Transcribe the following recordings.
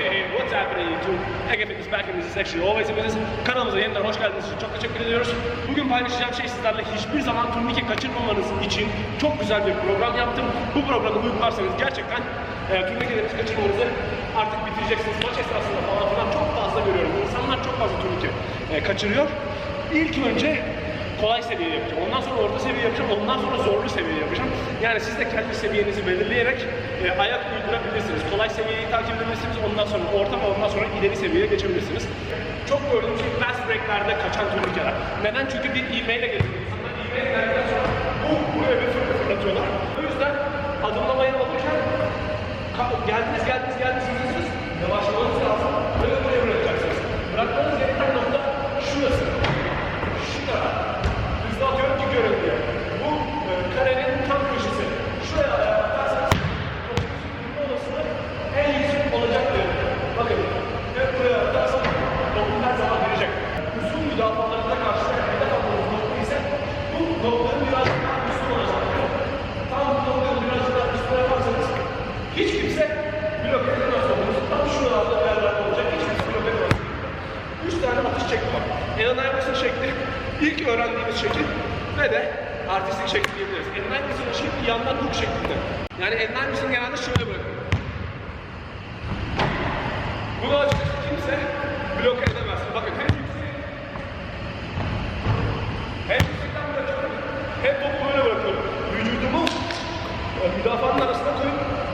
Hey, what's happening YouTube? Ege Fitness back in this section. Always hepiniz kanalımıza yeniden hoş geldiniz çok teşekkür ediyoruz. Bugün paylaşacağım şey sizlerle hiçbir zaman turnike kaçırmamanız için çok güzel bir program yaptım. Bu programı uygularsanız gerçekten e, turnikelerinizi kaçırmanızı artık bitireceksiniz. Maç esnasında falan filan çok fazla görüyorum. İnsanlar çok fazla turnike e, kaçırıyor. İlk önce kolay seviye yapacağım. Ondan sonra orta seviye yapacağım. Ondan sonra zorlu seviye yapacağım. Yani siz de kendi seviyenizi belirleyerek e, ayak uydurabilirsiniz. Kolay seviyeyi takip edebilirsiniz. Ondan sonra orta ve ondan sonra ileri seviyeye geçebilirsiniz. Çok gördüğüm şey fast break'lerde kaçan turnikeler. Neden? Çünkü bir ivmeyle geliyor. İnsanlar ivmeyle geldikten sonra bu bir fırla fırlatıyorlar. O yüzden adımlamaya alırken geldiniz geldiniz geldiniz hızlısınız. Yavaşlamanız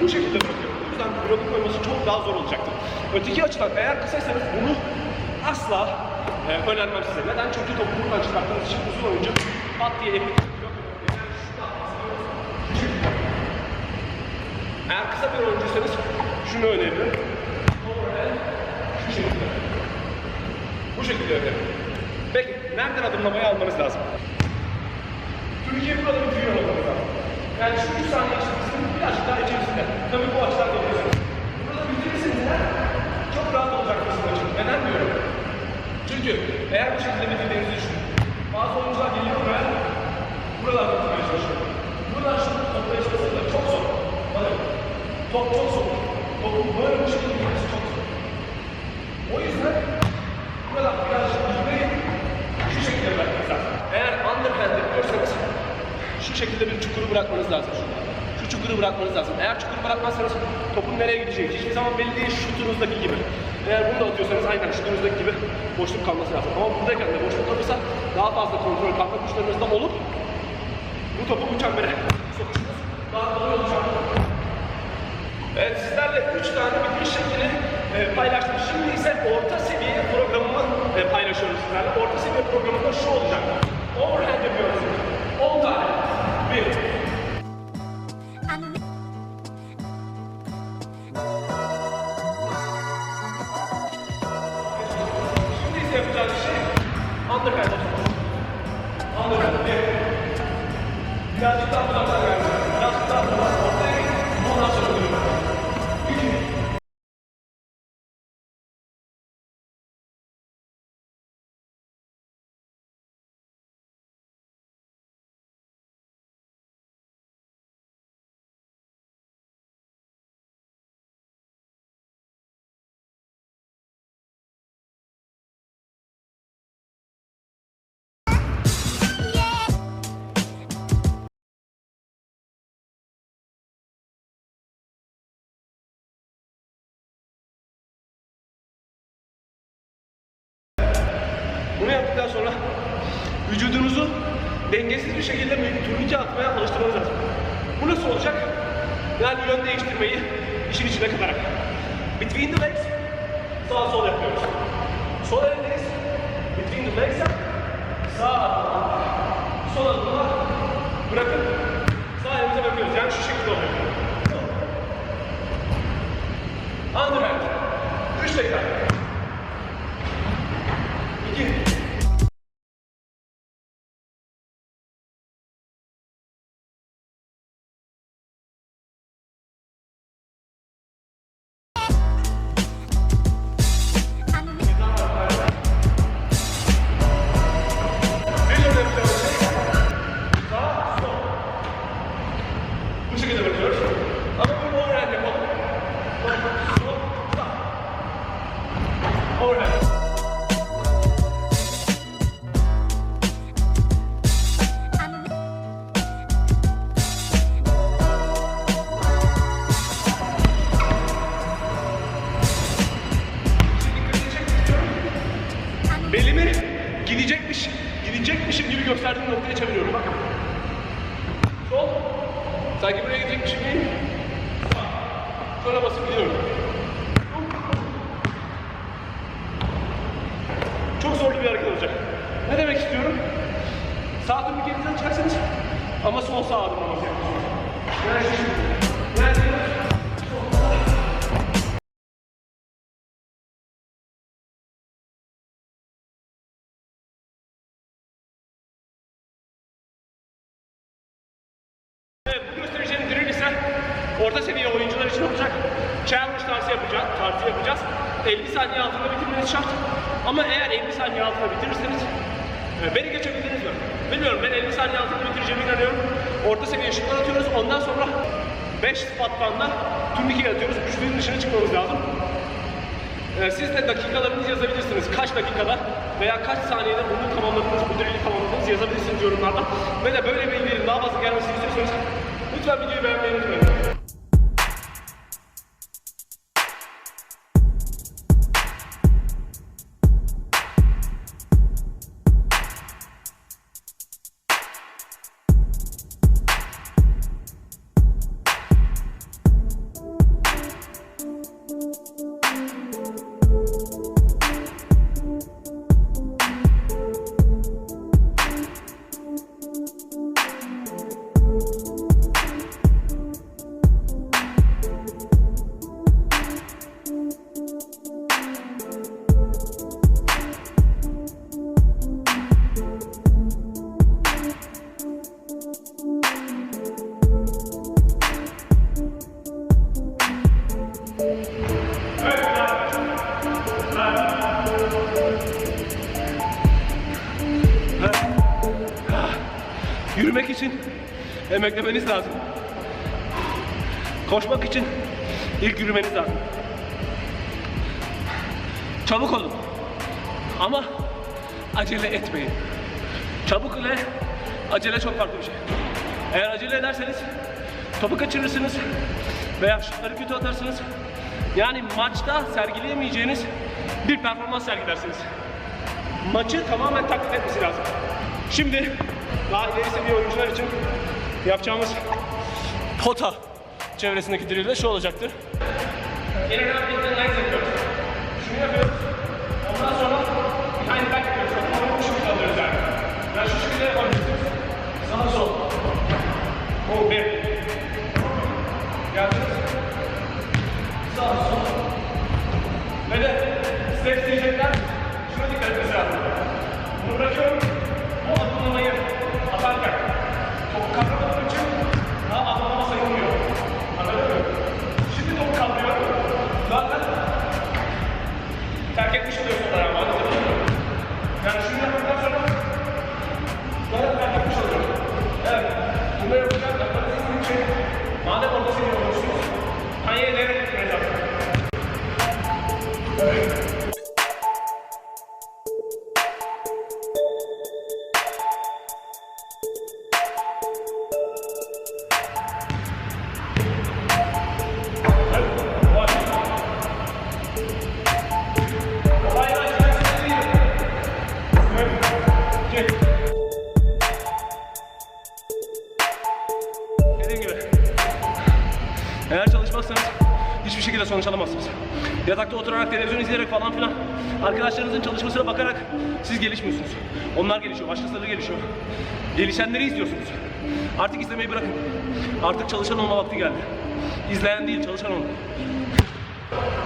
bu şekilde bırakıyorum. O yüzden bloku koyması çok daha zor olacaktır. Öteki açıdan eğer kısaysanız bunu asla e, önermem size. Neden? Çünkü topu buradan çıkarttığınız için uzun oyuncu pat diye elini. Eğer kısa bir oyuncuysanız şunu öneririm. Bu şekilde öneririm. Peki nereden adımlamayı almanız lazım? Türkiye burada bitiriyor olmanız lazım. Yani şu 3 saniye daha içerisinde. Tabii bu açıdan geliyorsunuz. Burada bitirirseniz eğer çok rahat olacak sizin için. Neden diyorum? Çünkü eğer bu şekilde bitirdiğinizi düşünün. Bazı oyuncular geliyor buraya, buralardan bitirmeye çalışıyor. Değil şutunuzdaki gibi. Eğer bunu da atıyorsanız aynen şutunuzdaki gibi boşluk kalması lazım. Ama buradayken de boşluk kalırsa daha fazla kontrol kalma güçlerinizde olup bu topu çembere sokuşunuz daha kolay olacak. Evet sizlerle 3 tane bitiriş şeklini e, paylaştım. Şimdi ise orta seviye programımı e, paylaşıyorum sizlerle. Orta seviye programında şu olacak. Overhead yapıyoruz. 10 tane. 1, Bunu yaptıktan sonra vücudunuzu dengesiz bir şekilde turnike atmaya alıştırmanız lazım. Bu nasıl olacak? Yani yön değiştirmeyi işin içine katarak. Between the legs sağ sol yapıyoruz. Sol elindeyiz. Between the legs sağ adımla, sol adımla bırakıp sağ elimize bakıyoruz. Yani şu şekilde oluyor. Underhand. Üç tekrar. Gidecekmiş, gidecekmişim gibi gösterdiğim noktaya çeviriyorum. Bak. Sol. Sanki buraya gidecekmişim gibi. Sonra basıp gidiyorum. Çok zorlu bir hareket olacak. Ne demek istiyorum? Sağ tümü geriden açacaksınız ama sol sağ adım olması. Yani orta seviye oyuncular için olacak. Challenge tarzı yapacağız, tarzı yapacağız. 50 saniye altında bitirmeniz şart. Ama eğer 50 saniye altında bitirirseniz e, beni geçebildiniz mi? Bilmiyorum ben 50 saniye altında bitireceğime inanıyorum. Orta seviye şutlar atıyoruz. Ondan sonra 5 spottan da turnike atıyoruz. Üçlünün dışına çıkmamız lazım. Ee, Siz de dakikalarınızı yazabilirsiniz. Kaç dakikada veya kaç saniyede bunu tamamladınız, bu drill'i tamamladınız yazabilirsiniz yorumlarda. Ve de böyle bilgilerin daha fazla gelmesini istiyorsanız lütfen videoyu beğenmeyi unutmayın. Emeklemeniz lazım. Koşmak için ilk yürümeniz lazım. Çabuk olun. Ama acele etmeyin. Çabuk ile acele çok farklı bir şey. Eğer acele ederseniz topu kaçırırsınız veya şutları kötü atarsınız. Yani maçta sergileyemeyeceğiniz bir performans sergilersiniz. Maçı tamamen taklit etmesi lazım. Şimdi daha ileri seviye oyuncular için yapacağımız pota çevresindeki drill de şu olacaktır. İn and out yapıyoruz. Şunu yapıyoruz. Ondan sonra behind back yapıyoruz. Çok bu şekilde alıyoruz yani. Yani şu şekilde yapabilirsiniz. Sağ sol. O bir. Geldiniz. Alamazsınız. Yatakta oturarak, televizyon izleyerek falan filan arkadaşlarınızın çalışmasına bakarak siz gelişmiyorsunuz. Onlar gelişiyor, başkasları gelişiyor. Gelişenleri izliyorsunuz. Artık izlemeyi bırakın. Artık çalışan olma vakti geldi. İzleyen değil, çalışan olun.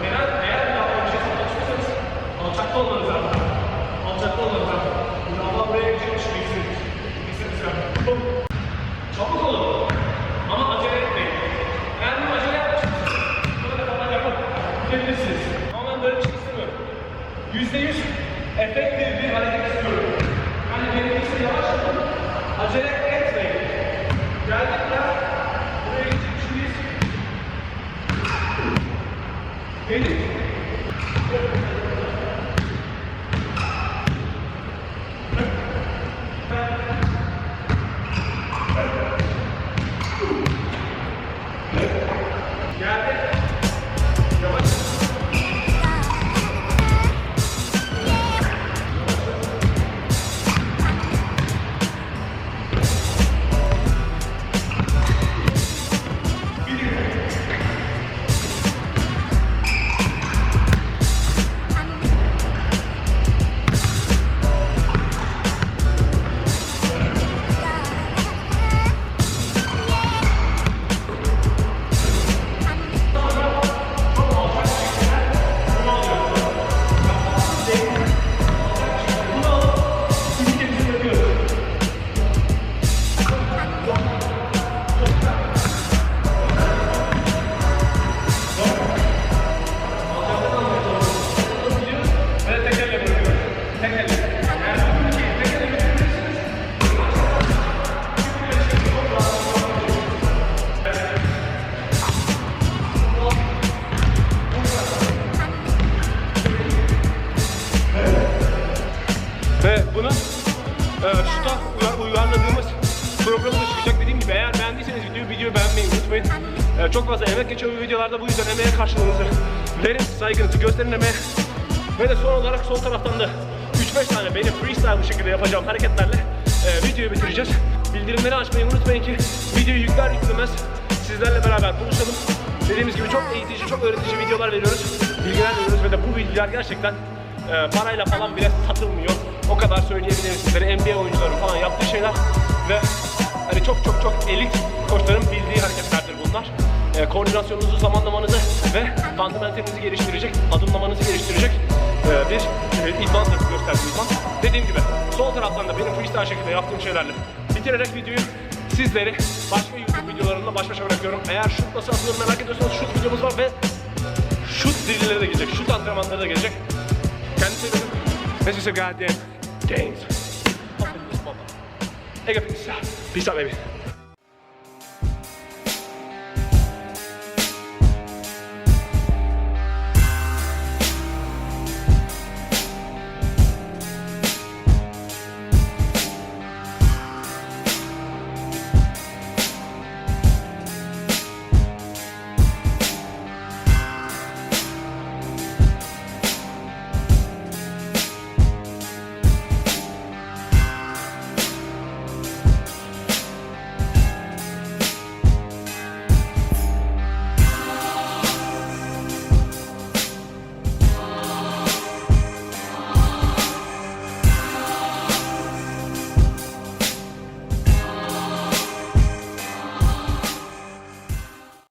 Eğer, emeğe karşılığınızı verin, saygınızı gösterin. Ve de son olarak sol taraftan da 3-5 tane benim freestyle bu şekilde yapacağım hareketlerle e, videoyu bitireceğiz. Bildirimleri açmayı unutmayın ki videoyu yükler yüklemez sizlerle beraber buluşalım. Dediğimiz gibi çok eğitici, çok öğretici videolar veriyoruz. Bilgiler veriyoruz ve de bu bilgiler gerçekten e, parayla falan bile satılmıyor. O kadar söyleyebilirim sizlere. NBA oyuncuların falan yaptığı şeyler ve hani çok çok çok elit koçların bildiği hareketlerdir bunlar. E, koordinasyonunuzu, zamanlamanızı ve fundamentalinizi geliştirecek, adımlamanızı geliştirecek e, bir e, idmandır gösterdiğim idman. Dediğim gibi sol taraftan da benim freestyle şekilde yaptığım şeylerle bitirerek videoyu sizleri başka YouTube videolarımla baş başa bırakıyorum. Eğer şut nasıl atılır merak ediyorsanız şut videomuz var ve şut drilleri de gelecek, şut antrenmanları da gelecek. Kendinize iyi bakın. This is a goddamn games. Ege. Peace out baby.